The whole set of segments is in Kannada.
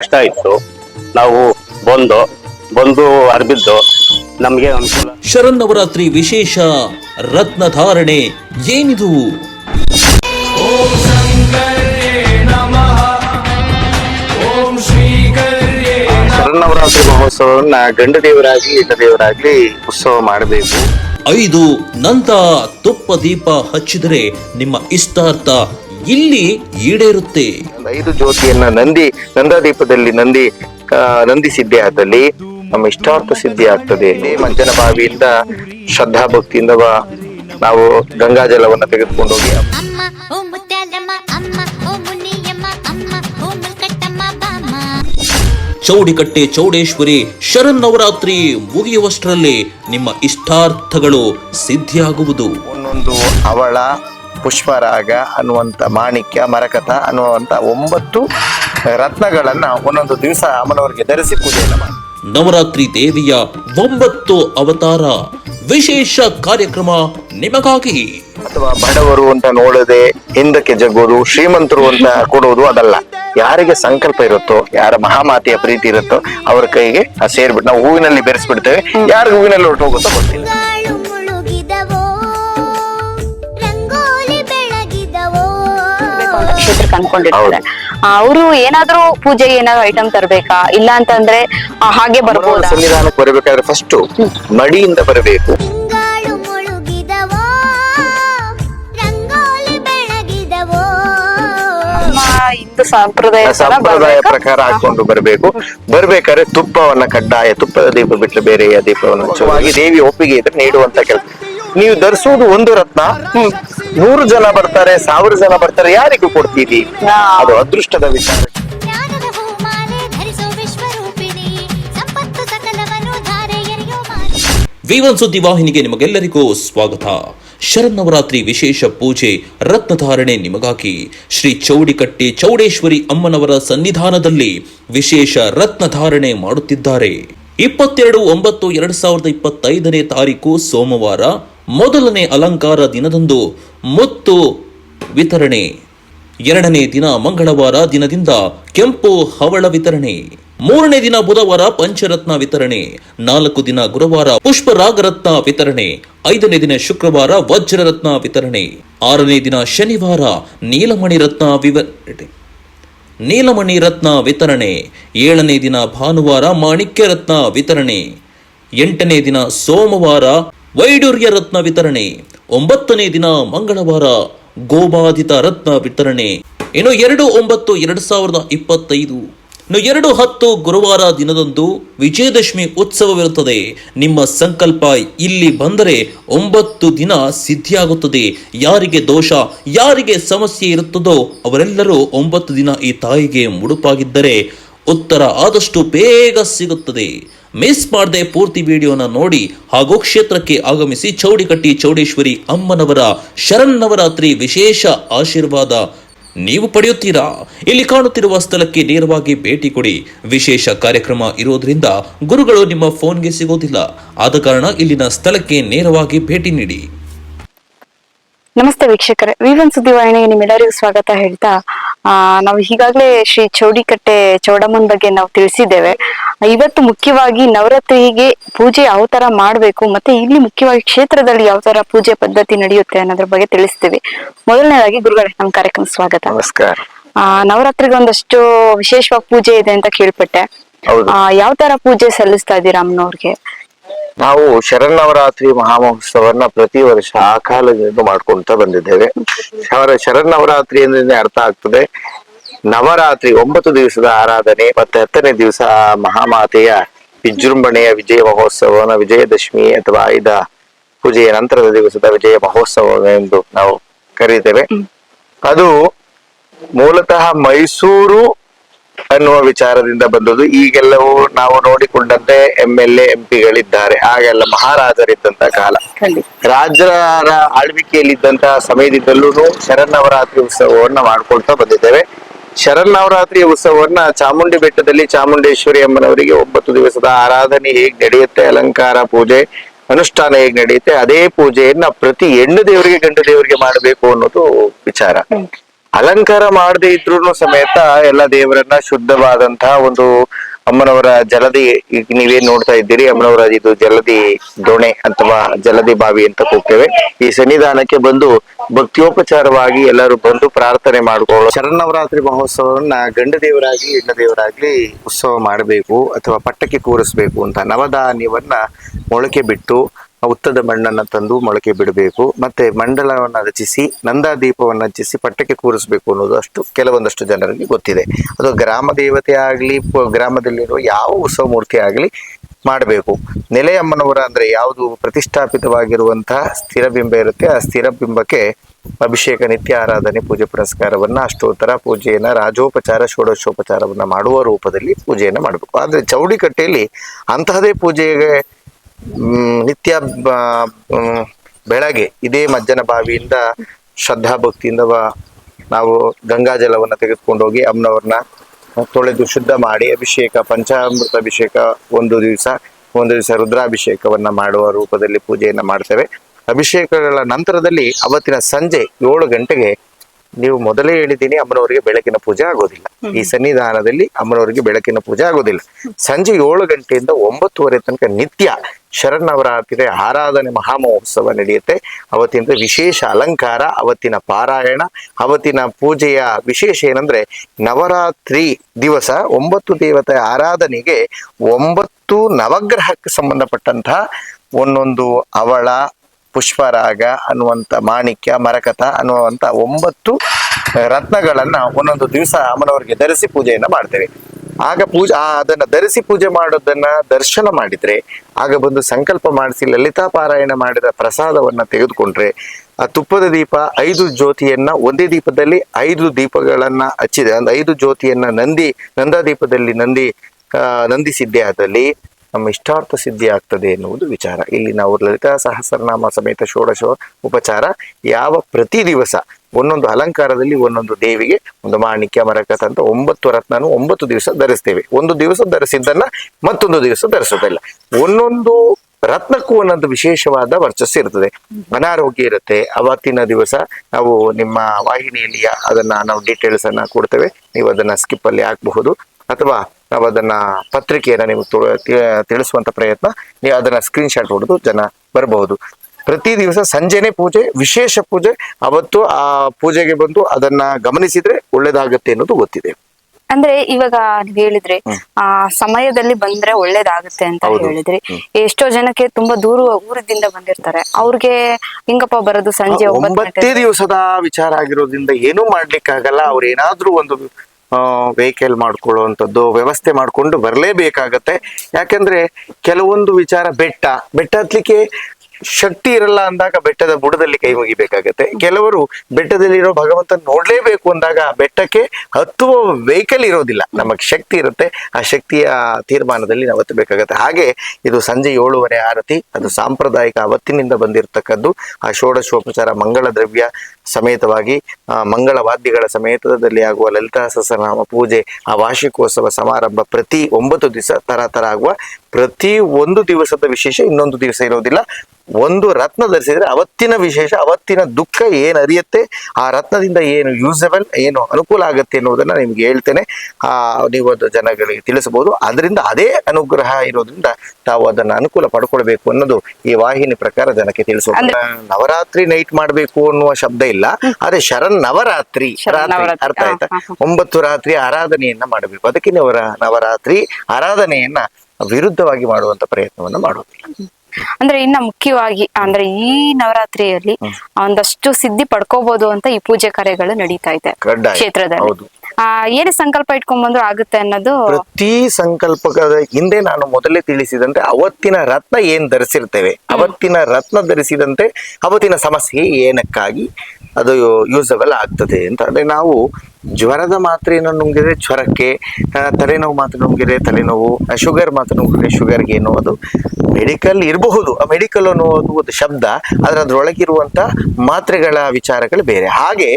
ಕಷ್ಟ ಇತ್ತು. ನಾವು ಬಂದು ಬಂದು ಅರ್ಬಿದ್ದು ನಮಗೆ ಅನುಕೂಲ. ಶರನ್ನವರಾತ್ರಿ ವಿಶೇಷ ರತ್ನಧಾರಣೆ ಏನಿದು? ಶರನ್ನವರಾತ್ರಿ ಮಹೋತ್ಸವವನ್ನ ಗಂಡ ದೇವರಾಗಿ ಹೆಣ್ಣು ದೇವರಾಗ್ಲಿ ಉತ್ಸವ ಮಾಡಬೇಕು. ಐದು ನಂತ ತುಪ್ಪ ದೀಪ ಹಚ್ಚಿದರೆ ನಿಮ್ಮ ಇಷ್ಟಾರ್ಥ ಇಲ್ಲಿ ಈಡೇರುತ್ತೆ. ಐದು ಜ್ಯೋತಿಯನ್ನ ನಂದಿ ನಂದಾದೀಪದಲ್ಲಿ ನಂದಿ ಆ, ನಂದಿ ಸಿದ್ಧಿ ಆದಲ್ಲಿ ನಮ್ಮ ಇಷ್ಟಾರ್ಥ ಸಿದ್ಧಿ ಆಗ್ತದೆ ಮಂಜನ ಬಾವಿಯಿಂದ ಶ್ರದ್ಧಾ ಭಕ್ತಿಯಿಂದ ನಾವು ಗಂಗಾ ಜಲವನ್ನ ತೆಗೆದುಕೊಂಡು ಹೋಗಿ. ಅಮ್ಮ ಓ ಮುತ್ಯಾಲಮ್ಮ ಅಮ್ಮ ಓ ಮುನಿಯಮ್ಮ ಅಮ್ಮ ಓ ಮುಲ್ಕಟ್ಟಮ್ಮ ಬಾಮ್ಮ ಚೌಡಿಕಟ್ಟೆ ಚೌಡೇಶ್ವರಿ ಶರನ್ನವರಾತ್ರಿ ಮುಗಿಯುವಷ್ಟರಲ್ಲಿ ನಿಮ್ಮ ಇಷ್ಟಾರ್ಥಗಳು ಸಿದ್ಧಿಯಾಗುವುದು. ಒಂದೊಂದು ಅವಳ ಪುಷ್ಪರಾಗ ಅನ್ನುವಂಥ ಮಾಣಿಕ್ಯ ಮರಕಥ ಅನ್ನುವಂಥ ಒಂಬತ್ತು ರತ್ನಗಳನ್ನು ಒಂದೊಂದು ದಿವಸ ಅಮ್ಮನವರಿಗೆ ಧರಿಸಿ ಪೂಜೆಯನ್ನ ಮಾಡಿ ನವರಾತ್ರಿ ದೇವಿಯ ಒಂಬತ್ತು ಅವತಾರ ವಿಶೇಷ ಕಾರ್ಯಕ್ರಮ ನಿಮಗಾಗಿ. ಅಥವಾ ಬಡವರು ಅಂತ ನೋಡದೆ ಹಿಂದಕ್ಕೆ ಜಗ್ಗೋದು ಶ್ರೀಮಂತರು ಅಂತ ಕೊಡೋದು ಅದಲ್ಲ. ಯಾರಿಗೆ ಸಂಕಲ್ಪ ಇರುತ್ತೋ ಯಾರ ಮಹಾಮಾತೆಯ ಪ್ರೀತಿ ಇರುತ್ತೋ ಅವರ ಕೈಗೆ ಸೇರ್ಬಿಟ್ಟು ನಾವು ಹೂವಿನಲ್ಲಿ ಬೆರೆಸ್ಬಿಡ್ತೇವೆ. ಯಾರಿಗೂ ಹೂವಿನಲ್ಲಿ ಹೊರಟೋಗುತ್ತೋ ಗೊತ್ತಿಲ್ಲ. ಕ್ಷೇತ್ರಕ್ಕೆ ಅನ್ಕೊಂಡಿರ್ತಾರೆ ಅವರು ಏನಾದ್ರೂ ಪೂಜೆಗೆ ಏನಾದ್ರು ಐಟಮ್ ತರಬೇಕಾ? ಇಲ್ಲ ಅಂತಂದ್ರೆ ಹಾಗೆ ಬರ್ಬೋದಾ? ಸಂವಿಧಾನಕ್ಕೆ ಬರಬೇಕಾದ್ರೆ ಫಸ್ಟ್ ಮಡಿಯಿಂದ ಬರಬೇಕು. ಹಿಂದೂ ಸಂಪ್ರದಾಯ ಸಂಪ್ರದಾಯ ಪ್ರಕಾರ ಹಾಕೊಂಡು ಬರಬೇಕು. ಬರ್ಬೇಕಾದ್ರೆ ತುಪ್ಪವನ್ನ ಕಡ್ಡಾಯ ತುಪ್ಪದ ದೀಪ ಬಿಟ್ಟರೆ ಬೇರೆ ದೀಪವನ್ನು ದೇವಿ ಒಪ್ಪಿಗೆ ಇದ್ರೆ ನೀಡುವಂತ ಕೆಲಸ. ನೀವು ಧರಿಸುವುದು ಒಂದು ರತ್ನ. ನೂರು ಜನ ಬರ್ತಾರೆ ಸಾವಿರ ಜನ ಬರ್ತಾರೆ ಯಾರಿಗೂ ಕೊಡ್ತೀವಿ. ಅದು ಅದೃಷ್ಟದ ವಿಚಾರ. ವಿವನ್ ಸುದ್ದಿ ವಾಹಿನಿಗೆ ನಿಮಗೆಲ್ಲರಿಗೂ ಸ್ವಾಗತ. ಶರನ್ನವರಾತ್ರಿ ವಿಶೇಷ ಪೂಜೆ ರತ್ನಧಾರಣೆ ನಿಮಗಾಗಿ. ಶ್ರೀ ಚೌಡಿಕಟ್ಟೆ ಚೌಡೇಶ್ವರಿ ಅಮ್ಮನವರ ಸನ್ನಿಧಾನದಲ್ಲಿ ವಿಶೇಷ ರತ್ನಧಾರಣೆ ಮಾಡುತ್ತಿದ್ದಾರೆ. ಇಪ್ಪತ್ತೆರಡು ಒಂಬತ್ತು ಎರಡ್ ಸಾವಿರದ ಇಪ್ಪತ್ತೈದನೇ ತಾರೀಕು ಸೋಮವಾರ ಮೊದಲನೇ ಅಲಂಕಾರ ದಿನದಂದು ಮುತ್ತು ವಿತರಣೆ. ಎರಡನೇ ದಿನ ಮಂಗಳವಾರ ದಿನದಿಂದ ಕೆಂಪು ಹವಳ ವಿತರಣೆ. ಮೂರನೇ ದಿನ ಬುಧವಾರ ಪಂಚರತ್ನ ವಿತರಣೆ. ನಾಲ್ಕು ದಿನ ಗುರುವಾರ ಪುಷ್ಪರಾಗರತ್ನ ವಿತರಣೆ. ಐದನೇ ದಿನ ಶುಕ್ರವಾರ ವಜ್ರರತ್ನ ವಿತರಣೆ. ಆರನೇ ದಿನ ಶನಿವಾರ ನೀಲಮಣಿ ರತ್ನ ವಿವರಣೆ ನೀಲಮಣಿ ರತ್ನ ವಿತರಣೆ. ಏಳನೇ ದಿನ ಭಾನುವಾರ ಮಾಣಿಕ್ಯ ರತ್ನ ವಿತರಣೆ. ಎಂಟನೇ ದಿನ ಸೋಮವಾರ ವೈಡೂರ್ಯ ರತ್ನ ವಿತರಣೆ. ಒಂಬತ್ತನೇ ದಿನ ಮಂಗಳವಾರ ಗೋಬಾಧಿತ ರತ್ನ ವಿತರಣೆ. ಇನ್ನು ಎರಡು ಒಂಬತ್ತು ಎರಡು ಸಾವಿರದ ಇಪ್ಪತ್ತೈದು. ಇನ್ನು ಎರಡು ಹತ್ತು ಗುರುವಾರ ದಿನದಂದು ವಿಜಯದಶಮಿ ಉತ್ಸವವಿರುತ್ತದೆ. ನಿಮ್ಮ ಸಂಕಲ್ಪ ಇಲ್ಲಿ ಬಂದರೆ ಒಂಬತ್ತು ದಿನ ಸಿದ್ಧಿಯಾಗುತ್ತದೆ. ಯಾರಿಗೆ ದೋಷ, ಯಾರಿಗೆ ಸಮಸ್ಯೆ ಇರುತ್ತದೋ ಅವರೆಲ್ಲರೂ ಒಂಬತ್ತು ದಿನ ಈ ತಾಯಿಗೆ ಮುಡುಪಾಗಿದ್ದರೆ ಉತ್ತರ ಆದಷ್ಟು ಬೇಗ ಸಿಗುತ್ತದೆ. ಮಿಸ್ ಮಾಡದೆ ಪೂರ್ತಿ ವಿಡಿಯೋನ ನೋಡಿ ಹಾಗೂ ಕ್ಷೇತ್ರಕ್ಕೆ ಆಗಮಿಸಿ ಚೌಡಿಕಟ್ಟಿ ಚೌಡೇಶ್ವರಿ ಅಮ್ಮನವರ ಶರನ್ನವರಾತ್ರಿ ವಿಶೇಷ ಆಶೀರ್ವಾದ ನೀವು ಪಡೆಯುತ್ತೀರಾ? ಇಲ್ಲಿ ಕಾಣುತ್ತಿರುವ ಸ್ಥಳಕ್ಕೆ ನೇರವಾಗಿ ಭೇಟಿ ಕೊಡಿ. ವಿಶೇಷ ಕಾರ್ಯಕ್ರಮ ಇರೋದ್ರಿಂದ ಗುರುಗಳು ನಿಮ್ಮ ಫೋನ್ಗೆ ಸಿಗೋದಿಲ್ಲ. ಆದ ಕಾರಣ ಇಲ್ಲಿನ ಸ್ಥಳಕ್ಕೆ ನೇರವಾಗಿ ಭೇಟಿ ನೀಡಿ. ನಮಸ್ತೆ ವೀಕ್ಷಕರೇ. ವಿವನ್ ಸುದ್ದಿವಾಹಿನಿಗೆ ನಿಮ್ಮೆಲ್ಲರಿಗೂ ಸ್ವಾಗತ ಹೇಳ್ತಾ ಆ ನಾವು ಈಗಾಗಲೇ ಶ್ರೀ ಚೌಡಿಕಟ್ಟೆ ಚೌಡಮ್ಮನ ಬಗ್ಗೆ ನಾವು ತಿಳಿಸಿದ್ದೇವೆ. ಇವತ್ತು ಮುಖ್ಯವಾಗಿ ನವರಾತ್ರಿಗೆ ಪೂಜೆ ಯಾವ ತರ ಮಾಡ್ಬೇಕು ಮತ್ತೆ ಇಲ್ಲಿ ಮುಖ್ಯವಾಗಿ ಕ್ಷೇತ್ರದಲ್ಲಿ ಯಾವ ತರ ಪೂಜೆ ಪದ್ಧತಿ ನಡೆಯುತ್ತೆ ಅನ್ನೋದ್ರ ಬಗ್ಗೆ ತಿಳಿಸ್ತೀವಿ. ಮೊದಲನೇದಾಗಿ ಗುರುಗಳೇ ನಮ್ಮ ಕಾರ್ಯಕ್ರಮ ಸ್ವಾಗತ. ನಮಸ್ಕಾರ. ಆ ನವರಾತ್ರಿಗೆ ಒಂದಷ್ಟು ವಿಶೇಷವಾಗಿ ಪೂಜೆ ಇದೆ ಅಂತ ಕೇಳ್ಪಟ್ಟೆ. ಯಾವ ತರ ಪೂಜೆ ಸಲ್ಲಿಸ್ತಾ ಇದ್ದೀರಾ ಅಮ್ಮನವ್ರಿಗೆ? ನಾವು ಶರನ್ನವರಾತ್ರಿ ಮಹಾಮಹೋತ್ಸವವನ್ನ ಪ್ರತಿ ವರ್ಷ ಆ ಕಾಲದಿಂದ ಮಾಡ್ಕೊಂತ ಬಂದಿದ್ದೇವೆ. ಅವರ ಶರನ್ನವರಾತ್ರಿ ಅಂದ್ರೆ ಅರ್ಥ ಆಗ್ತದೆ. ನವರಾತ್ರಿ ಒಂಬತ್ತು ದಿವಸದ ಆರಾಧನೆ ಮತ್ತೆ ಹತ್ತನೇ ದಿವಸ ಮಹಾಮಾತೆಯ ವಿಜೃಂಭಣೆಯ ವಿಜಯ ಮಹೋತ್ಸವನ ವಿಜಯದಶಮಿ ಅಥವಾ ಆಯುಧ ಪೂಜೆಯ ನಂತರದ ದಿವಸದ ವಿಜಯ ಮಹೋತ್ಸವ ಎಂದು ನಾವು ಕರೀತೇವೆ. ಅದು ಮೂಲತಃ ಮೈಸೂರು ಅನ್ನುವ ವಿಚಾರದಿಂದ ಬಂದದ್ದು. ಈಗೆಲ್ಲವೂ ನಾವು ನೋಡಿಕೊಂಡಂತೆ ಎಂ ಎಲ್ ಎಂ ಪಿಗಳಿದ್ದಾರೆ. ಆಗೆಲ್ಲ ಮಹಾರಾಜರಿದ್ದಂತ ಕಾಲ. ರಾಜರ ಆಳ್ವಿಕೆಯಲ್ಲಿದ್ದಂತಹ ಸಮಯದಿಂದಲೂ ಶರನ್ನವರಾತ್ರಿ ಉತ್ಸವವನ್ನ ಮಾಡ್ಕೊಳ್ತಾ ಬಂದಿದ್ದೇವೆ. ಶರನ್ನವರಾತ್ರಿ ಉತ್ಸವವನ್ನ ಚಾಮುಂಡಿ ಬೆಟ್ಟದಲ್ಲಿ ಚಾಮುಂಡೇಶ್ವರಿ ಅಮ್ಮನವರಿಗೆ ಒಂಬತ್ತು ದಿವಸದ ಆರಾಧನೆ ಹೇಗ್ ನಡೆಯುತ್ತೆ ಅಲಂಕಾರ ಪೂಜೆ ಅನುಷ್ಠಾನ ಹೇಗ್ ನಡೆಯುತ್ತೆ ಅದೇ ಪೂಜೆಯನ್ನ ಪ್ರತಿ ಹೆಣ್ಣು ದೇವರಿಗೆ ಗಂಡು ದೇವರಿಗೆ ಮಾಡಬೇಕು ಅನ್ನೋದು ವಿಚಾರ. ಅಲಂಕಾರ ಮಾಡದೇ ಇದ್ರು ಸಮೇತ ಎಲ್ಲ ದೇವರನ್ನ ಶುದ್ಧವಾದಂತಹ ಒಂದು ಅಮ್ಮನವರ ಜಲದಿ ಈಗ ನೀವೇನ್ ನೋಡ್ತಾ ಇದ್ದೀರಿ. ಅಮ್ಮನವರ ಇದು ಜಲದಿ ದೊಣೆ ಅಥವಾ ಜಲದಿ ಬಾವಿ ಅಂತ ಕೂಗ್ತೇವೆ. ಈ ಸನ್ನಿಧಾನಕ್ಕೆ ಬಂದು ಭಕ್ತಿಯೋಪಚಾರವಾಗಿ ಎಲ್ಲರೂ ಬಂದು ಪ್ರಾರ್ಥನೆ ಮಾಡ್ಕೊಳ್ಳೋ ಶರನ್ನವರಾತ್ರಿ ಮಹೋತ್ಸವವನ್ನ ಗಂಡ ದೇವರಾಗ್ಲಿ, ಹೆಣ್ಣ ದೇವರಾಗ್ಲಿ ಉತ್ಸವ ಮಾಡಬೇಕು ಅಥವಾ ಪಟ್ಟಕ್ಕೆ ಕೂರಿಸ್ಬೇಕು ಅಂತ ನವಧಾನ್ಯವನ್ನ ಮೊಳಕೆ ಬಿಟ್ಟು ಉತ್ತದ ಮಣ್ಣನ್ನು ತಂದು ಮೊಳಕೆ ಬಿಡಬೇಕು, ಮತ್ತೆ ಮಂಡಲವನ್ನು ರಚಿಸಿ, ನಂದಾ ದೀಪವನ್ನು ಹಚ್ಚಿಸಿ ಪಟ್ಟಕ್ಕೆ ಕೂರಿಸಬೇಕು ಅನ್ನೋದು ಅಷ್ಟು ಕೆಲವೊಂದಷ್ಟು ಜನರಿಗೆ ಗೊತ್ತಿದೆ. ಅದು ಗ್ರಾಮ ದೇವತೆ ಆಗಲಿ ಗ್ರಾಮದಲ್ಲಿರುವ ಯಾವ ಉತ್ಸವ ಮೂರ್ತಿ ಆಗಲಿ ಮಾಡಬೇಕು. ನೆಲೆಯಮ್ಮನವರ ಅಂದರೆ ಯಾವುದು? ಪ್ರತಿಷ್ಠಾಪಿತವಾಗಿರುವಂತಹ ಸ್ಥಿರ ಬಿಂಬ ಇರುತ್ತೆ. ಆ ಸ್ಥಿರ ಬಿಂಬಕ್ಕೆ ಅಭಿಷೇಕ, ನಿತ್ಯ ಆರಾಧನೆ, ಪೂಜೆ ಪುರಸ್ಕಾರವನ್ನ, ಅಷ್ಟೋತ್ತರ ಪೂಜೆಯನ್ನು, ರಾಜೋಪಚಾರ, ಷೋಡಶೋಪಚಾರವನ್ನು ಮಾಡುವ ರೂಪದಲ್ಲಿ ಪೂಜೆಯನ್ನು ಮಾಡಬೇಕು. ಆದ್ರೆ ಚೌಡಿ ಕಟ್ಟೆಯಲ್ಲಿ ಅಂತಹದೇ ಪೂಜೆಗೆ ನಿತ್ಯ ಬೆಳಗ್ಗೆ ಇದೇ ಮಜ್ಜನ ಬಾವಿಯಿಂದ ಶ್ರದ್ಧಾ ಭಕ್ತಿಯಿಂದ ನಾವು ಗಂಗಾ ಜಲವನ್ನ ತೆಗೆದುಕೊಂಡು ಹೋಗಿ ಅಮ್ಮನವ್ರನ್ನ ತೊಳೆದು ಶುದ್ಧ ಮಾಡಿ ಅಭಿಷೇಕ, ಪಂಚಾಮೃತ ಅಭಿಷೇಕ ಒಂದು ದಿವಸ ಒಂದು ದಿವಸ ರುದ್ರಾಭಿಷೇಕವನ್ನ ಮಾಡುವ ರೂಪದಲ್ಲಿ ಪೂಜೆಯನ್ನು ಮಾಡ್ತೇವೆ. ಅಭಿಷೇಕಗಳ ನಂತರದಲ್ಲಿ ಅವತ್ತಿನ ಸಂಜೆ ಏಳು ಗಂಟೆಗೆ ನೀವು ಮೊದಲೇ ಹೇಳಿದ್ದೀನಿ ಅಮ್ಮನವರಿಗೆ ಬೆಳಕಿನ ಪೂಜೆ ಆಗೋದಿಲ್ಲ. ಈ ಸನ್ನಿಧಾನದಲ್ಲಿ ಅಮ್ಮನವರಿಗೆ ಬೆಳಕಿನ ಪೂಜೆ ಆಗೋದಿಲ್ಲ. ಸಂಜೆ ಏಳು ಗಂಟೆಯಿಂದ ಒಂಬತ್ತುವರೆ ತನಕ ನಿತ್ಯ ಶರನ್ನವರಾತ್ರಿ ಆರಾಧನೆ ಮಹಾಮಹೋತ್ಸವ ನಡೆಯುತ್ತೆ. ಅವತ್ತಿನ ವಿಶೇಷ ಅಲಂಕಾರ ಅವತ್ತಿನ ಪಾರಾಯಣ ಅವತ್ತಿನ ಪೂಜೆಯ ವಿಶೇಷ ಏನಂದ್ರೆ ನವರಾತ್ರಿ ದಿವಸ ಒಂಬತ್ತು ದೇವತೆ ಆರಾಧನೆಗೆ ಒಂಬತ್ತು ನವಗ್ರಹಕ್ಕೆ ಸಂಬಂಧಪಟ್ಟಂತಹ ಒಂದೊಂದು ಅವಳ ಪುಷ್ಪರಾಗ ಅನ್ನುವಂಥ ಮಾಣಿಕ್ಯ ಮರಕತ ಅನ್ನುವಂಥ ಒಂಬತ್ತು ರತ್ನಗಳನ್ನ ಒಂದೊಂದು ದಿವಸ ಅಮ್ಮನವರಿಗೆ ಧರಿಸಿ ಪೂಜೆಯನ್ನ ಮಾಡ್ತೇವೆ. ಆಗ ಪೂಜೆ ಅದನ್ನ ಧರಿಸಿ ಪೂಜೆ ಮಾಡೋದನ್ನ ದರ್ಶನ ಮಾಡಿದ್ರೆ, ಆಗ ಬಂದು ಸಂಕಲ್ಪ ಮಾಡಿಸಿ ಲಲಿತಾ ಪಾರಾಯಣ ಮಾಡಿದ ಪ್ರಸಾದವನ್ನ ತೆಗೆದುಕೊಂಡ್ರೆ, ಆ ತುಪ್ಪದ ದೀಪ ಐದು ಜ್ಯೋತಿಯನ್ನ ಒಂದೇ ದೀಪದಲ್ಲಿ ಐದು ದೀಪಗಳನ್ನ ಹಚ್ಚಿದೆ. ಅಂದ್ರೆ ಐದು ಜ್ಯೋತಿಯನ್ನ ನಂದಿ ನಂದಾ ದೀಪದಲ್ಲಿ ನಂದಿ ನಂದಿಸಿದ್ದೆ ಆದಲ್ಲಿ ನಮ್ಮ ಇಷ್ಟಾರ್ಥ ಸಿದ್ಧಿ ಆಗ್ತದೆ ಎನ್ನುವುದು ವಿಚಾರ. ಇಲ್ಲಿ ನಾವು ಲಲಿತಾ ಸಹಸ್ರನಾಮ ಸಮೇತ ಷೋಡಶ ಉಪಚಾರ ಯಾವ ಪ್ರತಿ ದಿವಸ ಒಂದೊಂದು ಅಲಂಕಾರದಲ್ಲಿ ಒಂದೊಂದು ದೇವಿಗೆ ಒಂದು ಮಾಣಿಕ್ಯ, ಮರಕತ ಅಂತ ಒಂಬತ್ತು ರತ್ನನು ಒಂಬತ್ತು ದಿವಸ ಧರಿಸ್ತೇವೆ. ಒಂದು ದಿವಸ ಧರಿಸಿದ್ದನ್ನ ಮತ್ತೊಂದು ದಿವಸ ಧರಿಸೋದಿಲ್ಲ. ಒಂದೊಂದು ರತ್ನಕ್ಕೂ ಒಂದೊಂದು ವಿಶೇಷವಾದ ವರ್ಚಸ್ಸು ಇರ್ತದೆ. ಅನಾರೋಗ್ಯ ಇರುತ್ತೆ. ಅವತ್ತಿನ ದಿವಸ ನಾವು ನಿಮ್ಮ ವಾಹಿನಿಯಲ್ಲಿ ಅದನ್ನ ನಾವು ಡೀಟೇಲ್ಸ್ ಅನ್ನ ಕೊಡ್ತೇವೆ. ನೀವು ಅದನ್ನ ಸ್ಕಿಪ್ ಅಲ್ಲಿ ಹಾಕಬಹುದು. ಅಥವಾ ನಾವು ಅದನ್ನ ಪತ್ರಿಕೆಯನ್ನ ನೀವು ತಿಳಿಸುವಂತ ಪ್ರಯತ್ನ ನೀವು ಅದನ್ನ ಸ್ಕ್ರೀನ್ ಶಾಟ್ ಹೊಡೆದು ಜನ ಬರಬಹುದು. ಪ್ರತಿ ದಿವಸ ಸಂಜೆನೆ ಪೂಜೆ ವಿಶೇಷ ಪೂಜೆ ಅವತ್ತು ಆ ಪೂಜೆಗೆ ಬಂದು ಅದನ್ನ ಗಮನಿಸಿದ್ರೆ ಒಳ್ಳೇದಾಗುತ್ತೆ ಅನ್ನೋದು ಗೊತ್ತಿದೆ. ಅಂದ್ರೆ ಇವಾಗ ಹೇಳಿದ್ರೆ ಹೇಳಿದ್ರಿ ಆ ಸಮಯದಲ್ಲಿ ಬಂದ್ರೆ ಒಳ್ಳೇದಾಗುತ್ತೆ ಅಂತ ಹೇಳಿದ್ರೆ. ಎಷ್ಟೋ ಜನಕ್ಕೆ ತುಂಬಾ ದೂರ ಊರದಿಂದ ಬಂದಿರ್ತಾರೆ. ಅವ್ರಿಗೆ ಹಿಂಗಪ್ಪ ಬರೋದು ಸಂಜೆ ಒಂಬತ್ತು ಒಂಬತ್ತೇ ದಿವಸದ ವಿಚಾರ ಆಗಿರೋದ್ರಿಂದ ಏನೂ ಮಾಡ್ಲಿಕ್ಕಾಗಲ್ಲ. ಅವ್ರು ಏನಾದ್ರೂ ಒಂದು ವೆಹಿಕಲ್ ಮಾಡ್ಕೊಳ್ಳುವಂಥದ್ದು ವ್ಯವಸ್ಥೆ ಮಾಡಿಕೊಂಡು ಬರಲೇಬೇಕಾಗತ್ತೆ. ಯಾಕೆಂದರೆ ಕೆಲವೊಂದು ವಿಚಾರ ಬೆಟ್ಟ ಬೆಟ್ಟ ಹತ್ಲಿಕ್ಕೆ ಶಕ್ತಿ ಇರಲ್ಲ ಅಂದಾಗ ಬೆಟ್ಟದ ಬುಡದಲ್ಲಿ ಕೈ ಮುಗಿಬೇಕಾಗತ್ತೆ. ಕೆಲವರು ಬೆಟ್ಟದಲ್ಲಿರೋ ಭಗವಂತನ ನೋಡ್ಲೇಬೇಕು ಅಂದಾಗ ಬೆಟ್ಟಕ್ಕೆ ಹತ್ತುವ ವೆಹಿಕಲ್ ಇರೋದಿಲ್ಲ. ನಮಗೆ ಶಕ್ತಿ ಇರುತ್ತೆ. ಆ ಶಕ್ತಿಯ ತೀರ್ಮಾನದಲ್ಲಿ ನಾವು ಹತ್ತಬೇಕಾಗತ್ತೆ. ಹಾಗೆ ಇದು ಸಂಜೆ ಏಳುವರೆ ಆರತಿ, ಅದು ಸಾಂಪ್ರದಾಯಿಕ ಅವತ್ತಿನಿಂದ ಬಂದಿರತಕ್ಕದ್ದು. ಆ ಷೋಡಶೋಪಚಾರ, ಮಂಗಳ ದ್ರವ್ಯ ಸಮೇತವಾಗಿ ಮಂಗಳ ವಾದ್ಯಗಳ ಸಮೇತದಲ್ಲಿ ಆಗುವ ಲಲಿತಾ ಸಹಸ್ರನಾಮ ಪೂಜೆ, ಆ ವಾರ್ಷಿಕೋತ್ಸವ ಸಮಾರಂಭ ಪ್ರತಿ ಒಂಬತ್ತು ದಿವಸ ತರ ತರ ಆಗುವ ಪ್ರತಿ ಒಂದು ದಿವಸದ ವಿಶೇಷ ಇನ್ನೊಂದು ದಿವಸ ಇರೋದಿಲ್ಲ. ಒಂದು ರತ್ನ ಧರಿಸಿದ್ರೆ ಅವತ್ತಿನ ವಿಶೇಷ ಅವತ್ತಿನ ದುಃಖ ಏನು ಅರಿಯುತ್ತೆ ಆ ರತ್ನದಿಂದ ಏನು ಯೂಸಬಲ್ ಏನು ಅನುಕೂಲ ಆಗುತ್ತೆ ಎನ್ನುವುದನ್ನ ನಿಮ್ಗೆ ಹೇಳ್ತೇನೆ. ಆ ನೀವು ಅದು ಜನಗಳಿಗೆ ತಿಳಿಸಬಹುದು. ಅದರಿಂದ ಅದೇ ಅನುಗ್ರಹ ಇರೋದ್ರಿಂದ ತಾವು ಅದನ್ನ ಅನುಕೂಲ ಪಡ್ಕೊಳ್ಬೇಕು ಅನ್ನೋದು ಈ ವಾಹಿನಿ ಪ್ರಕಾರ ಜನಕ್ಕೆ ತಿಳಿಸೋದು. ನವರಾತ್ರಿ ನೈಟ್ ಮಾಡ್ಬೇಕು ಅನ್ನುವ ಶಬ್ದ ಇಲ್ಲ ಆದ್ರೆ ಶರಣ್ ನವರಾತ್ರಿ. ಅರ್ಥ ಆಯ್ತಾ? ಒಂಬತ್ತು ರಾತ್ರಿ ಆರಾಧನೆಯನ್ನ ಮಾಡಬೇಕು. ಅದಕ್ಕೆ ನವರ ನವರಾತ್ರಿ ಆರಾಧನೆಯನ್ನ ವಿರುದ್ಧವಾಗಿ ಮಾಡುವಂತ ಪ್ರಯತ್ನವನ್ನ ಮಾಡುವುದಿಲ್ಲ ಅಂದ್ರೆ ಇನ್ನ ಮುಖ್ಯವಾಗಿ ಅಂದ್ರೆ ಈ ನವರಾತ್ರಿಯಲ್ಲಿ ಒಂದಷ್ಟು ಸಿದ್ಧಿ ಪಡ್ಕೋಬಹುದು ಅಂತ ಈ ಪೂಜೆ ಕಾರ್ಯಗಳು ನಡೀತಾ ಇದೆ. ಕ್ಷೇತ್ರದಲ್ಲಿ. ಆ ಏನು ಸಂಕಲ್ಪ ಇಟ್ಕೊಂಡ್ ಬಂದ್ರು ಆಗುತ್ತೆ ಅನ್ನೋದು ಪ್ರತಿ ಸಂಕಲ್ಪದ ಹಿಂದೆ ನಾನು ಮೊದಲೇ ತಿಳಿಸಿದಂತೆ ಅವತ್ತಿನ ರತ್ನ ಏನ್ ಧರಿಸಿರ್ತೇವೆ? ಅವತ್ತಿನ ರತ್ನ ಧರಿಸಿದಂತೆ ಅವತ್ತಿನ ಸಮಸ್ಯೆ ಏನಕ್ಕಾಗಿ ಅದು ಯೂಸಬಲ್ ಆಗ್ತದೆ ಅಂತ ಅಂದ್ರೆ ನಾವು ಜ್ವರದ ಮಾತ್ರೆಯನ್ನು ನುಂಗಿದ್ರೆ ಜ್ವರಕ್ಕೆ ತಲೆನೋವು ಮಾತ್ರ ನುಂಗಿದ್ರೆ ತಲೆನೋವು ಶುಗರ್ ಮಾತ್ರ ನುಂಗಿದ್ರೆ ಶುಗರ್ಗೆ ಅನ್ನೋದು ಮೆಡಿಕಲ್ ಇರಬಹುದು. ಆ ಮೆಡಿಕಲ್ ಅನ್ನೋದು ಒಂದು ಶಬ್ದ ಆದ್ರೆ ಅದ್ರೊಳಗಿರುವಂತ ಮಾತ್ರೆಗಳ ವಿಚಾರಗಳು ಬೇರೆ. ಹಾಗೆ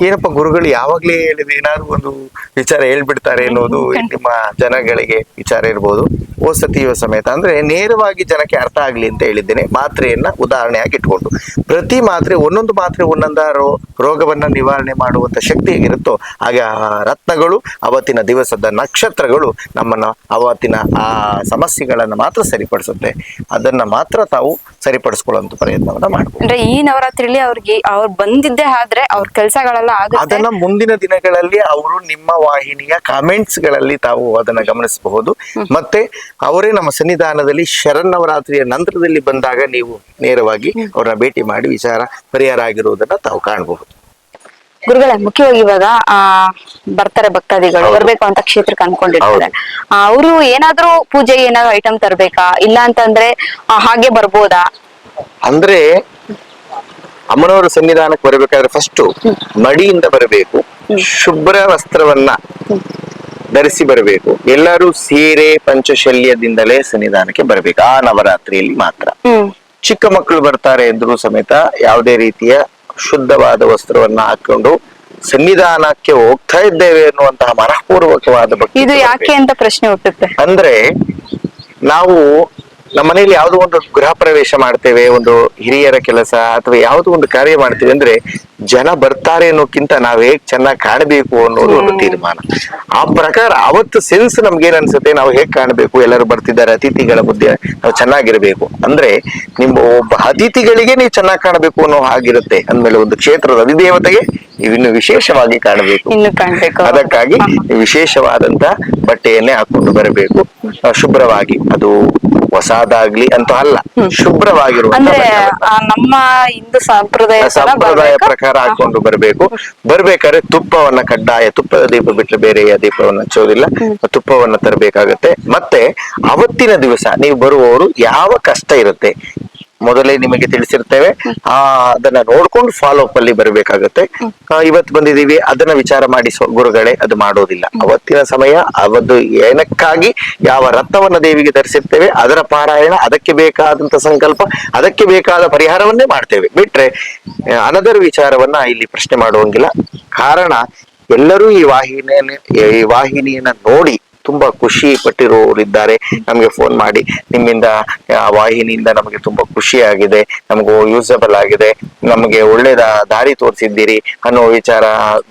ಏನಪ್ಪ ಗುರುಗಳು ಯಾವಾಗ್ಲೇ ಹೇಳಿದ್ರೆ ಏನಾದ್ರು ಒಂದು ವಿಚಾರ ಹೇಳ್ಬಿಡ್ತಾರೆ ಅನ್ನೋದು ನಿಮ್ಮ ಜನಗಳಿಗೆ ವಿಚಾರ ಇರ್ಬೋದು. ಓಸತಿಯುವ ಸಮೇತ ಅಂದ್ರೆ ನೇರವಾಗಿ ಜನಕ್ಕೆ ಅರ್ಥ ಆಗ್ಲಿ ಅಂತ ಹೇಳಿದ್ದೇನೆ. ಮಾತ್ರೆಯನ್ನ ಉದಾಹರಣೆಯಾಗಿ ಇಟ್ಕೊಂಡು. ಪ್ರತಿ ಮಾತ್ರೆ ಒಂದೊಂದು ಮಾತ್ರೆ ಒಂದೊಂದ ರೋ ರೋಗವನ್ನ ನಿವಾರಣೆ ಮಾಡುವಂತ ಶಕ್ತಿ ಹೇಗಿರುತ್ತೋ ಹಾಗೆ ಆ ರತ್ನಗಳು ಅವತ್ತಿನ ದಿವಸದ ನಕ್ಷತ್ರಗಳು ನಮ್ಮನ್ನ ಅವತ್ತಿನ ಆ ಸಮಸ್ಯೆಗಳನ್ನ ಮಾತ್ರ ಸರಿಪಡಿಸುತ್ತೆ. ಅದನ್ನ ಮಾತ್ರ ತಾವು ಸರಿಪಡಿಸ್ಕೊಳ್ಳುವಂತ ಪ್ರಯತ್ನವನ್ನ ಮಾಡಬಹುದು ಅಂದ್ರೆ ಈ ನವರಾತ್ರಿಲಿ ಅವ್ರಿಗೆ ಅವ್ರು ಬಂದಿದ್ದೇ ಆದ್ರೆ ಅವ್ರ ಆಗುತ್ತೆ. ಅದನ್ನ ಮುಂದಿನ ದಿನಗಳಲ್ಲಿ ಅವರು ನಿಮ್ಮ ವಾಹಿನಿಯ ಕಾಮೆಂಟ್ಸ್ಗಳಲ್ಲಿ ತಾವು ಅದನ್ನ ಗಮನಿಸಬಹುದು. ಮತ್ತೆ ಅವರೇ ನಮ್ಮ ಸನ್ನಿಧಾನದಲ್ಲಿ ಶರನ್ನವರಾತ್ರಿಯ ನಂತರದಲ್ಲಿ ಬಂದಾಗ ನೀವು ನೇರವಾಗಿ ಅವರನ್ನ ಭೇಟಿ ಮಾಡಿ ವಿಚಾರ ಪರಿಹಾರ ಆಗಿರುವುದನ್ನ ತಾವು ಕಾಣಬಹುದು. ಗುರುಗಳೇ ಮುಖ್ಯವಾಗಿ ಇವಾಗ ಆ ಬರ್ತಾರೆ ಭಕ್ತಾದಿಗಳು. ಬರ್ಬೇಕು ಅಂತ ಕ್ಷೇತ್ರಕ್ಕೆ ಅನ್ಕೊಂಡಿರ್ತಾರೆ. ಅವರು ಏನಾದ್ರೂ ಪೂಜೆಗೆ ಏನಾದ್ರು ಐಟಮ್ ತರ್ಬೇಕಾ? ಇಲ್ಲ ಅಂತಂದ್ರೆ ಆ, ಹಾಗೆ ಬರ್ಬೋದಾ? ಅಂದ್ರೆ ಅಮ್ಮನವರ ಸನ್ನಿಧಾನಕ್ಕೆ ಬರಬೇಕಾದ್ರೆ ಫಸ್ಟ್ ಮಡಿಯಿಂದ ಬರಬೇಕು ಶುಭ್ರ ವಸ್ತ್ರವನ್ನ ಧರಿಸಿ ಬರಬೇಕು. ಎಲ್ಲರೂ ಸೀರೆ ಪಂಚಶಲ್ಯದಿಂದಲೇ ಸನ್ನಿಧಾನಕ್ಕೆ ಬರಬೇಕು ಆ ನವರಾತ್ರಿಯಲ್ಲಿ ಮಾತ್ರ. ಚಿಕ್ಕ ಮಕ್ಕಳು ಬರ್ತಾರೆ ಎಂದರೂ ಸಮೇತ ಯಾವುದೇ ರೀತಿಯ ಶುದ್ಧವಾದ ವಸ್ತ್ರವನ್ನ ಹಾಕೊಂಡು ಸನ್ನಿಧಾನಕ್ಕೆ ಹೋಗ್ತಾ ಇದ್ದೇವೆ ಅನ್ನುವಂತಹ ಮನಃಪೂರ್ವಕವಾದ ಬಗ್ಗೆ ಇದು ಯಾಕೆ ಅಂತ ಪ್ರಶ್ನೆ ಹುಟ್ಟುತ್ತೆ. ಅಂದ್ರೆ ನಾವು ನಮ್ಮ ಮನೆಯಲ್ಲಿ ಯಾವುದೋ ಒಂದು ಗೃಹ ಪ್ರವೇಶ ಮಾಡ್ತೇವೆ, ಒಂದು ಹಿರಿಯರ ಕೆಲಸ ಅಥವಾ ಯಾವುದೋ ಒಂದು ಕಾರ್ಯ ಮಾಡ್ತೇವೆ ಅಂದ್ರೆ ಜನ ಬರ್ತಾರೆ ಅನ್ನೋಕ್ಕಿಂತ ನಾವ್ ಹೇಗ್ ಚೆನ್ನಾಗಿ ಕಾಣಬೇಕು ಅನ್ನೋದು ಒಂದು ತೀರ್ಮಾನ. ಆ ಪ್ರಕಾರ ಅವತ್ತು ಸೆನ್ಸ್ ನಮ್ಗೆ ಏನ್ ಅನ್ಸುತ್ತೆ? ನಾವು ಹೇಗ್ ಕಾಣಬೇಕು? ಎಲ್ಲರೂ ಬರ್ತಿದ್ದಾರೆ ಅತಿಥಿಗಳ ಬುದ್ಧಿ ನಾವು ಚೆನ್ನಾಗಿರ್ಬೇಕು. ಅಂದ್ರೆ ನಿಮ್ಮ ಒಬ್ಬ ಅತಿಥಿಗಳಿಗೆ ನೀವು ಚೆನ್ನಾಗಿ ಕಾಣಬೇಕು ಅನ್ನೋ ಹಾಗಿರುತ್ತೆ. ಅಂದ್ಮೇಲೆ ಒಂದು ಕ್ಷೇತ್ರದ ಅಧಿದೇವತೆಗೆ ನೀವಿನ್ನು ವಿಶೇಷವಾಗಿ ಕಾಣಬೇಕು. ಇನ್ನು ಅದಕ್ಕಾಗಿ ವಿಶೇಷವಾದಂತ ಬಟ್ಟೆಯನ್ನೇ ಹಾಕೊಂಡು ಬರಬೇಕು. ಶುಭ್ರವಾಗಿ. ಅದು ಹೊಸದಾಗ್ಲಿ ಅಂತ ಅಲ್ಲ ಶುಭ್ರವಾಗಿರುವ ನಮ್ಮ ಹಿಂದೂ ಸಂಪ್ರದಾಯ ಸಂಪ್ರದಾಯ ಬರ್ಬೇಕಾ? ಪ್ರಕಾರ ಹಾಕೊಂಡು ಬರಬೇಕು. ಬರ್ಬೇಕಾದ್ರೆ ತುಪ್ಪವನ್ನ ಕಡ್ಡಾಯ ತುಪ್ಪದ ದೀಪ ಬಿಟ್ಟರೆ ಬೇರೆ ದೀಪವನ್ನ ಹಚ್ಚೋದಿಲ್ಲ. ತುಪ್ಪವನ್ನ ತರಬೇಕಾಗತ್ತೆ. ಮತ್ತೆ ಅವತ್ತಿನ ದಿವಸ ನೀವು ಬರುವವರು ಯಾವ ಕಷ್ಟ ಇರುತ್ತೆ? ಮೊದಲೇ ನಿಮಗೆ ತಿಳಿಸಿರ್ತೇವೆ. ಆ ಅದನ್ನ ನೋಡ್ಕೊಂಡು ಫಾಲೋ ಅಪ್ ಅಲ್ಲಿ ಬರಬೇಕಾಗತ್ತೆ. ಇವತ್ತು ಬಂದಿದೀವಿ ಅದನ್ನ ವಿಚಾರ ಮಾಡಿ ಗುರುಗಳೇ ಅದು ಮಾಡೋದಿಲ್ಲ. ಅವತ್ತಿನ ಸಮಯ ಅವತ್ತು ಏನಕ್ಕಾಗಿ ಯಾವ ರಥವನ್ನ ದೇವಿಗೆ ಧರಿಸಿರ್ತೇವೆ ಅದರ ಪಾರಾಯಣ ಅದಕ್ಕೆ ಬೇಕಾದಂತ ಸಂಕಲ್ಪ ಅದಕ್ಕೆ ಬೇಕಾದ ಪರಿಹಾರವನ್ನೇ ಮಾಡ್ತೇವೆ. ಬಿಟ್ರೆ ಅನದರ್ ವಿಚಾರವನ್ನ ಇಲ್ಲಿ ಪ್ರಶ್ನೆ ಮಾಡುವಂಗಿಲ್ಲ. ಕಾರಣ ಎಲ್ಲರೂ ಈ ವಾಹಿನಿಯನ್ನು ಈ ವಾಹಿನಿಯನ್ನ ನೋಡಿ ತುಂಬಾ ಖುಷಿ ಪಟ್ಟಿರೋರಿದ್ದಾರೆ. ನಮಗೆ ಫೋನ್ ಮಾಡಿ, ನಿಮ್ಮಿಂದ ವಾಹಿನಿಯಿಂದ ನಮಗೆ ತುಂಬಾ ಖುಷಿ ಆಗಿದೆ, ನಮಗೂ ಯೂಸಬಲ್ ಆಗಿದೆ, ನಮಗೆ ಒಳ್ಳೆದ ದಾರಿ ತೋರಿಸಿದ್ದೀರಿ ಅನ್ನೋ ವಿಚಾರ,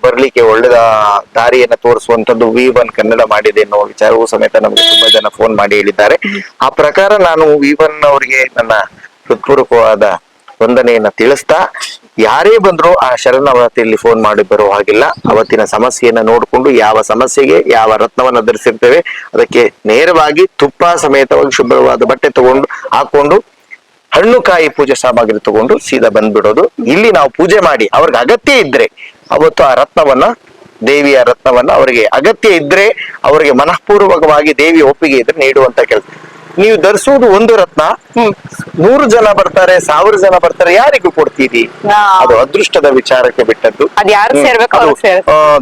ಬರ್ಲಿಕ್ಕೆ ಒಳ್ಳೆದ ದಾರಿಯನ್ನು ತೋರಿಸುವಂತದ್ದು ವಿ ಒನ್ ಕನ್ನಡ ಮಾಡಿದೆ ಅನ್ನೋ ವಿಚಾರವೂ ಸಮೇತ ನಮಗೆ ತುಂಬಾ ಜನ ಫೋನ್ ಮಾಡಿ ಹೇಳಿದ್ದಾರೆ. ಆ ಪ್ರಕಾರ ನಾನು ವಿ ಒನ್ ಅವರಿಗೆ ನನ್ನ ಹೃತ್ಪೂರ್ವಕವಾದ ವಂದನೆಯನ್ನ ತಿಳಿಸ್ತಾ ಯಾರೇ ಬಂದ್ರು ಆ ಶರಣವರಾತ್ರಿಯಲ್ಲಿ ಫೋನ್ ಮಾಡಿ ಬರೋ ಹಾಗಿಲ್ಲ. ಅವತ್ತಿನ ಸಮಸ್ಯೆಯನ್ನ ನೋಡಿಕೊಂಡು ಯಾವ ಸಮಸ್ಯೆಗೆ ಯಾವ ರತ್ನವನ್ನ ಧರಿಸಿರ್ತೇವೆ ಅದಕ್ಕೆ ನೇರವಾಗಿ ತುಪ್ಪ ಸಮೇತವಾಗಿ ಶುಭ್ರವಾದ ಬಟ್ಟೆ ತಗೊಂಡು ಹಾಕೊಂಡು ಹಣ್ಣು ಕಾಯಿ ಪೂಜೆ ಸಾಮಗ್ರಿ ತಗೊಂಡು ಸೀದಾ ಬಂದ್ಬಿಡೋದು. ಇಲ್ಲಿ ನಾವು ಪೂಜೆ ಮಾಡಿ ಅವ್ರಿಗೆ ಅಗತ್ಯ ಇದ್ರೆ ಅವತ್ತು ಆ ರತ್ನವನ್ನ, ದೇವಿಯ ರತ್ನವನ್ನ ಅವರಿಗೆ ಅಗತ್ಯ ಇದ್ರೆ ಅವರಿಗೆ ಮನಃಪೂರ್ವಕವಾಗಿ ದೇವಿ ಒಪ್ಪಿಗೆ ಇದ್ರೆ ನೀಡುವಂತ ಕೆಲಸ. ನೀವು ಧರಿಸುವುದು ಒಂದು ರತ್ನ. ನೂರು ಜನ ಬರ್ತಾರೆ ಸಾವಿರ ಜನ ಬರ್ತಾರೆ ಯಾರಿಗೂ ಕೊಡ್ತೀರಿ? ಅದು ಅದೃಷ್ಟದ ವಿಚಾರಕ್ಕೆ ಬಿಟ್ಟದ್ದು.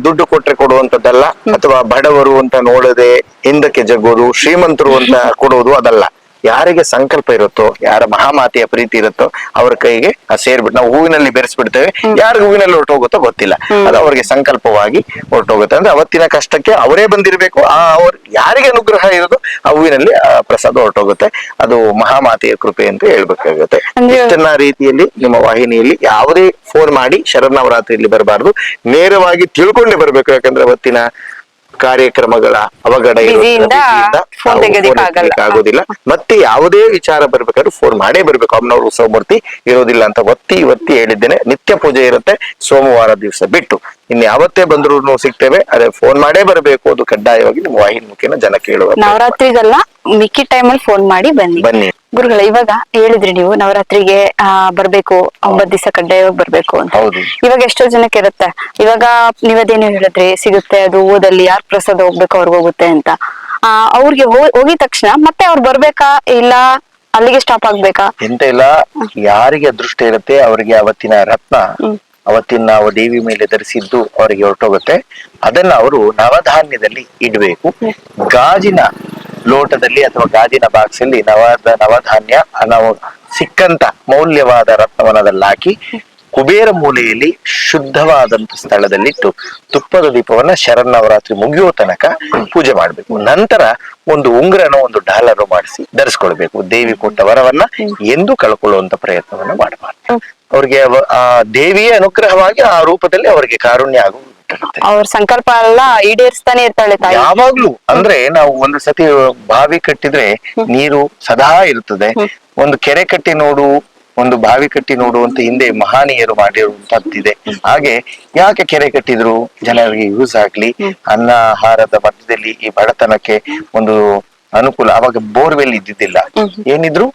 ದುಡ್ಡು ಕೊಟ್ರೆ ಕೊಡುವಂತದ್ದಲ್ಲ ಅಥವಾ ಬಡವರು ಅಂತ ನೋಡದೆ ಹಿಂದಕ್ಕೆ ಜಗ್ಗೋದು ಶ್ರೀಮಂತರು ಅಂತ ಕೊಡೋದು ಅದಲ್ಲ. ಯಾರಿಗೆ ಸಂಕಲ್ಪ ಇರುತ್ತೋ ಯಾರ ಮಹಾಮಾತೆಯ ಪ್ರೀತಿ ಇರುತ್ತೋ ಅವ್ರ ಕೈಗೆ ಆ ಸೇರ್ಬಿಟ್ಟು ನಾವು ಹೂವಿನಲ್ಲಿ ಬೆರೆಸ್ಬಿಡ್ತೇವೆ. ಯಾರಿಗೆ ಹೂವಿನಲ್ಲಿ ಹೊರಟೋಗುತ್ತೋ ಗೊತ್ತಿಲ್ಲ. ಅದು ಅವ್ರಿಗೆ ಸಂಕಲ್ಪವಾಗಿ ಹೊರಟೋಗುತ್ತೆ. ಅಂದ್ರೆ ಅವತ್ತಿನ ಕಷ್ಟಕ್ಕೆ ಅವರೇ ಬಂದಿರಬೇಕು. ಆ ಅವ್ರ ಯಾರಿಗೆ ಅನುಗ್ರಹ ಇರೋದು ಆ ಹೂವಿನಲ್ಲಿ ಆ ಪ್ರಸಾದ ಹೊರಟೋಗುತ್ತೆ. ಅದು ಮಹಾಮಾತೆಯ ಕೃಪೆ ಅಂತ ಹೇಳ್ಬೇಕಾಗುತ್ತೆ. ಇಷ್ಟನ್ನ ರೀತಿಯಲ್ಲಿ ನಿಮ್ಮ ವಾಹಿನಿಯಲ್ಲಿ ಯಾವುದೇ ಫೋನ್ ಮಾಡಿ ಶರನ್ನವರಾತ್ರಿಯಲ್ಲಿ ಬರಬಾರದು. ನೇರವಾಗಿ ತಿಳ್ಕೊಂಡೇ ಬರ್ಬೇಕು. ಯಾಕಂದ್ರೆ ಅವತ್ತಿನ ಕಾರ್ಯಕ್ರಮಗಳ ಅವಘಡ. ಆಗೋದಿಲ್ಲ ಮತ್ತೆ ಯಾವುದೇ ವಿಚಾರ ಬರ್ಬೇಕಾದ್ರೆ ಫೋನ್ ಮಾಡೇ ಬರ್ಬೇಕು. ಅಮ್ಮನವ್ರ ಉತ್ಸವ ಮೂರ್ತಿ ಇರೋದಿಲ್ಲ ಅಂತ ಒತ್ತಿ ಒತ್ತಿ ಹೇಳಿದ್ದೇನೆ. ನಿತ್ಯ ಪೂಜೆ ಇರುತ್ತೆ. ಸೋಮವಾರ ದಿವಸ ಬಿಟ್ಟು. ಇನ್ನು ಯಾವತ್ತೇ ಬಂದ್ರು ಸಿಗ್ತೇವೆ ಅದೇ ಫೋನ್ ಮಾಡೇ ಬರಬೇಕು. ಅದು ಕಡ್ಡಾಯವಾಗಿ ನಿಮ್ಮ ವಾಹಿನಿ ಮುಖೇನ ಜನ ಕೇಳುವ ನವರಾತ್ರಿಗೆಲ್ಲ ಮಿಕ್ಕಿ ಟೈಮಲ್ಲಿ ಫೋನ್ ಮಾಡಿ ಬನ್ನಿ. ಬನ್ನಿ. ಗುರುಗಳ ಇವಾಗ ಹೇಳಿದ್ರಿ ನೀವು ನವರಾತ್ರಿಗೆ ಆ ಬರ್ಬೇಕು ಒಂಬತ್ ದಿವಸ ಕಡ್ಡಾಯವಾಗಿ ಬರ್ಬೇಕು ಅಂತ. ಹೌದು. ಇವಾಗ ಎಷ್ಟೋ ಜನಕ್ಕೆ ಇರುತ್ತೆ ಇವಾಗ ನೀವದೇನು ಹೇಳಿದ್ರಿ ಸಿಗುತ್ತೆ ಅದು ಓದಲ್ಲಿ ಯಾರ್ ಪ್ರಸಾದ ಹೋಗ್ಬೇಕು ಅವ್ರಿಗೆ ಹೋಗುತ್ತೆ ಅಂತ. ಆ ಅವ್ರಿಗೆ ಹೋಗಿದ ತಕ್ಷಣ ಮತ್ತೆ ಅವ್ರು ಬರ್ಬೇಕಾ ಇಲ್ಲ ಅಲ್ಲಿಗೆ ಸ್ಟಾಪ್ ಆಗ್ಬೇಕಾ? ಎಂತ ಇಲ್ಲ ಯಾರಿಗೆ ಅದೃಷ್ಟ ಇರುತ್ತೆ ಅವರಿಗೆ ಅವತ್ತಿನ ರತ್ನ. ಅವತ್ತಿನ ನಾವು ದೇವಿ ಮೇಲೆ ಧರಿಸಿದ್ದು ಅವರಿಗೆ ಹೊರಟೋಗುತ್ತೆ. ಅದನ್ನ ಅವರು ನವಧಾನ್ಯದಲ್ಲಿ ಇಡಬೇಕು. ಗಾಜಿನ ಲೋಟದಲ್ಲಿ ಅಥವಾ ಗಾಜಿನ ಬಾಕ್ಸ್ ಅಲ್ಲಿ ನವ ನವಧಾನ್ಯ ನಾವು ಸಿಕ್ಕಂತ ಮೌಲ್ಯವಾದ ರತ್ನವನ್ನ ಅದ್ರಲ್ಲಿ ಹಾಕಿ ಕುಬೇರ ಮೂಲೆಯಲ್ಲಿ ಶುದ್ಧವಾದಂತ ಸ್ಥಳದಲ್ಲಿಟ್ಟು ತುಪ್ಪದ ದೀಪವನ್ನ ಶರನ್ನವರಾತ್ರಿ ಮುಗಿಯೋ ತನಕ ಪೂಜೆ ಮಾಡಬೇಕು. ನಂತರ ಒಂದು ಉಂಗ್ರನೋ ಒಂದು ಡಾಲರ್ ಮಾಡಿಸಿ ಧರಿಸ್ಕೊಳ್ಬೇಕು. ದೇವಿ ಕೊಟ್ಟ ವರವನ್ನ ಎಂದು ಕಳ್ಕೊಳ್ಳುವಂತ ಪ್ರಯತ್ನವನ್ನ ಮಾಡಬಾರ್ದು. ಅವ್ರಿಗೆ ಆ ದೇವಿಯ ಅನುಗ್ರಹವಾಗಿ ಆ ರೂಪದಲ್ಲಿ ಅವರಿಗೆ ಕಾರುಣ್ಯ ಆಗು ಅವ್ರ ಸಂಕಲ್ಪ ಎಲ್ಲ ಈಡೇರಿಸ್ತಾನೆ ಇರ್ತಾಳೆ ತಾಯಿ. ಯಾವಾಗ್ಲೂ ಅಂದ್ರೆ ನಾವು ಒಂದು ಸತಿ ಬಾವಿ ಕಟ್ಟಿದ್ರೆ ನೀರು ಸದಾ ಇರ್ತದೆ ಒಂದು ಕೆರೆ ಕಟ್ಟಿ ನೋಡು ಒಂದು ಬಾವಿ ಕಟ್ಟಿ ನೋಡು ಅಂತ ಹಿಂದೆ ಮಹಾನೀಯರು ಮಾಡಿರುವಂತದ್ದಿದೆ ಹಾಗೆ ಯಾಕೆ ಕೆರೆ ಕಟ್ಟಿದ್ರು? ಜನರಿಗೆ ಯೂಸ್ ಆಗ್ಲಿ. ಅನ್ನ ಆಹಾರದ ಮಧ್ಯದಲ್ಲಿ ಈ ಬಡತನಕ್ಕೆ ಒಂದು ಅನುಕೂಲ ಅವಾಗ ಬೋರ್ವೆಲ್ ಇದ್ದಿದ್ದಿಲ್ಲ. ಏನಿದ್ರು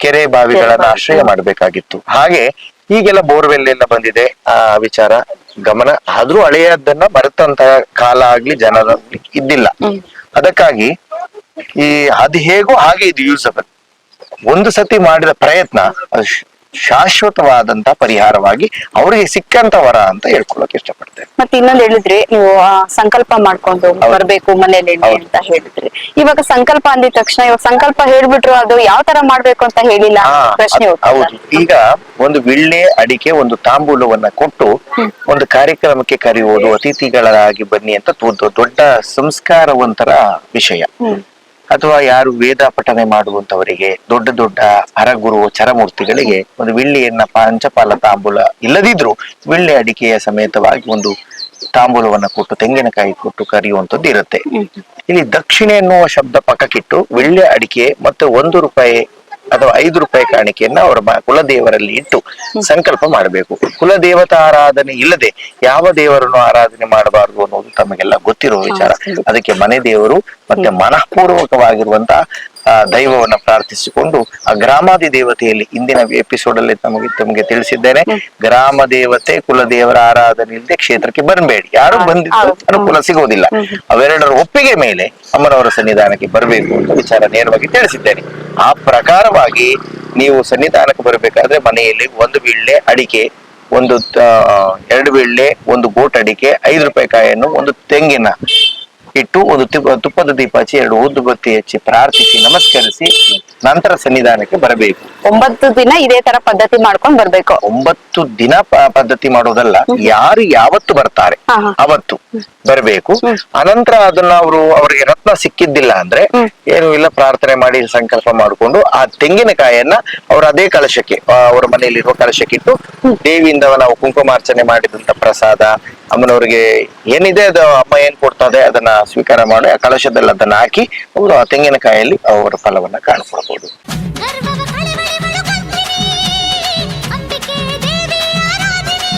ಕೆರೆ ಬಾವಿಗಳನ್ನ ಆಶ್ರಯ ಮಾಡ್ಬೇಕಾಗಿತ್ತು. ಹಾಗೆ ಈಗೆಲ್ಲ ಬೋರ್ವೆಲ್ ಎಲ್ಲ ಬಂದಿದೆ ಆ ವಿಚಾರ ಗಮನ. ಆದ್ರೂ ಹಳೆಯದನ್ನ ಮರೆತಂತಹ ಕಾಲ ಆಗ್ಲಿ ಜನರ ಇದ್ದಿಲ್ಲ. ಅದಕ್ಕಾಗಿ ಈ ಅದು ಹೇಗೋ ಹಾಗೆ ಇದು ಯೂಸಬಲ್. ಒಂದು ಸತಿ ಮಾಡಿದ ಪ್ರಯತ್ನ ಶಾಶ್ವತವಾದಂತ ಪರಿಹಾರವಾಗಿ ಅವರಿಗೆ ಸಿಕ್ಕಂತ ವರ ಅಂತ ಹೇಳ್ಕೊಳಕ್ ಇಷ್ಟಪಡ್ತೇನೆ. ಮತ್ತೆ ಇನ್ನೊಂದ್ ಹೇಳಿದ್ರೆ ನೀವು ಸಂಕಲ್ಪ ಮಾಡ್ಕೊಂಡು ಬರ್ಬೇಕು ಮನೇಲಿ. ಅಂತ ಹೇಳಿದ್ರಿ. ಇವಾಗ ಸಂಕಲ್ಪ ಅಂದಿದ ತಕ್ಷಣ ಇವಾಗ ಸಂಕಲ್ಪ ಹೇಳ್ಬಿಟ್ರು ಅದು ಯಾವ ತರ ಮಾಡ್ಬೇಕು ಅಂತ ಹೇಳಿಲ್ಲ ಪ್ರಶ್ನೆ ಹೌದು. ಈಗ ಒಂದು ವಿಳ್ಳೆ ಅಡಿಕೆ ಒಂದು ತಾಂಬೂಲವನ್ನ ಕೊಟ್ಟು ಒಂದು ಕಾರ್ಯಕ್ರಮಕ್ಕೆ ಕರೆಯುವುದು ಅತಿಥಿಗಳಾಗಿ ಬನ್ನಿ ಅಂತ ಒಂದು ದೊಡ್ಡ ಸಂಸ್ಕಾರವಂತರ ವಿಷಯ. ಅಥವಾ ಯಾರು ವೇದ ಪಠನೆ ಮಾಡುವಂತವರಿಗೆ ದೊಡ್ಡ ದೊಡ್ಡ ಹರಗುರು ಚರಮೂರ್ತಿಗಳಿಗೆ ಒಂದು ವಿಳ್ಳಿಯನ್ನ ಪಂಚಪಾಲ ತಾಂಬೂಲ ಇಲ್ಲದಿದ್ರು ವಿಳ್ಳಿ ಅಡಿಕೆಯ ಸಮೇತವಾಗಿ ಒಂದು ತಾಂಬೂಲವನ್ನ ಕೊಟ್ಟು ತೆಂಗಿನಕಾಯಿ ಕೊಟ್ಟು ಕರೆಯುವಂತದ್ದು ಇರುತ್ತೆ. ಇಲ್ಲಿ ದಕ್ಷಿಣೆ ಎನ್ನುವ ಶಬ್ದ ಪಕ್ಕಕ್ಕಿಟ್ಟು ವಿಳ್ಳೆ ಅಡಿಕೆ ಮತ್ತೆ ಒಂದು ರೂಪಾಯಿ ಅಥವಾ ಐದು ರೂಪಾಯಿ ಕಾಣಿಕೆಯನ್ನ ಅವರ ಕುಲದೇವರಲ್ಲಿ ಇಟ್ಟು ಸಂಕಲ್ಪ ಮಾಡಬೇಕು. ಕುಲದೇವತಾ ಆರಾಧನೆ ಇಲ್ಲದೆ ಯಾವ ದೇವರನ್ನು ಆರಾಧನೆ ಮಾಡಬಾರದು ಅನ್ನೋದು ತಮಗೆಲ್ಲ ಗೊತ್ತಿರುವ ವಿಚಾರ. ಅದಕ್ಕೆ ಮನೆ ದೇವರು ಮತ್ತೆ ಮನಃಪೂರ್ವಕವಾಗಿರುವಂತ ಆ ದೈವವನ್ನ ಪ್ರಾರ್ಥಿಸಿಕೊಂಡು ಆ ಗ್ರಾಮಾದಿ ದೇವತೆಯಲ್ಲಿ ಇಂದಿನ ಎಪಿಸೋಡ್ ಅಲ್ಲಿ ನಮಗೆ ತಮಗೆ ತಿಳಿಸಿದ್ದೇನೆ. ಗ್ರಾಮ ದೇವತೆ ಕುಲದೇವರ ಆರಾಧನೆ ಇಲ್ಲದೆ ಕ್ಷೇತ್ರಕ್ಕೆ ಬರಬೇಡಿ. ಯಾರು ಬಂದಿದ್ದು ಅನುಕೂಲ ಸಿಗೋದಿಲ್ಲ ಅವೆರಡರ ಒಪ್ಪಿಗೆ ಮೇಲೆ ಅಮ್ಮನವರ ಸನ್ನಿಧಾನಕ್ಕೆ ಬರಬೇಕು ಅಂತ ವಿಚಾರ ನೇರವಾಗಿ ತಿಳಿಸಿದ್ದೇನೆ. ಆ ಪ್ರಕಾರವಾಗಿ ನೀವು ಸನ್ನಿಧಾನಕ್ಕೆ ಬರಬೇಕಾದ್ರೆ ಮನೆಯಲ್ಲಿ ಒಂದು ಬೀಳ್ಳೆ ಅಡಿಕೆ ಒಂದು ಎರಡು ಬೀಳ್ಳೆ ಒಂದು ಗೋಟ್ ಅಡಿಕೆ ಐದು ರೂಪಾಯಿ ಕಾಯನ್ನು ಒಂದು ತೆಂಗಿನ ಇಟ್ಟು ಒಂದು ತುಪ್ಪ- ತುಪ್ಪದ ದೀಪ ಹಚ್ಚಿ ಎರಡು ಊದು ಬತ್ತಿ ಹಚ್ಚಿ ಪ್ರಾರ್ಥಿಸಿ ನಮಸ್ಕರಿಸಿ ನಂತರ ಸನ್ನಿಧಾನಕ್ಕೆ ಬರಬೇಕು. ಒಂಬತ್ತು ದಿನ ಇದೇ ತರ ಪದ್ಧತಿ ಮಾಡ್ಕೊಂಡು ಬರ್ಬೇಕು. ಒಂಬತ್ತು ದಿನ ಪದ್ಧತಿ ಮಾಡೋದಲ್ಲ ಯಾರು ಯಾವತ್ತು ಬರ್ತಾರೆ. ಅವತ್ತು ಬರಬೇಕು. ಅನಂತರ ಅದನ್ನ ಅವರು ಅವರಿಗೆ ರತ್ನ ಸಿಕ್ಕಿದ್ದಿಲ್ಲ ಅಂದ್ರೆ ಏನು ಇಲ್ಲ ಪ್ರಾರ್ಥನೆ ಮಾಡಿ ಸಂಕಲ್ಪ ಮಾಡಿಕೊಂಡು ಆ ತೆಂಗಿನಕಾಯನ್ನ ಅವ್ರ ಅದೇ ಕಲಶಕ್ಕೆ ಅವರ ಮನೆಯಲ್ಲಿರುವ ಕಲಶಕ್ಕೆ ಇಟ್ಟು ದೇವಿಯಿಂದ ನಾವು ಕುಂಕುಮಾರ್ಚನೆ ಮಾಡಿದಂತ ಪ್ರಸಾದ ಅಮ್ಮನವ್ರಿಗೆ ಏನಿದೆ ಅದು ಅಮ್ಮ ಏನ್ ಕೊಡ್ತದೆ ಅದನ್ನ ಸ್ವೀಕಾರ ಮಾಡಿ ಆ ಕಳಶದಲ್ಲಿ ಅದನ್ನು ಹಾಕಿ ಅವರು ಆ ತೆಂಗಿನಕಾಯಲ್ಲಿ ಅವರ ಫಲವನ್ನು ಕಾಣ್ಕೊಳ್ಬಹುದು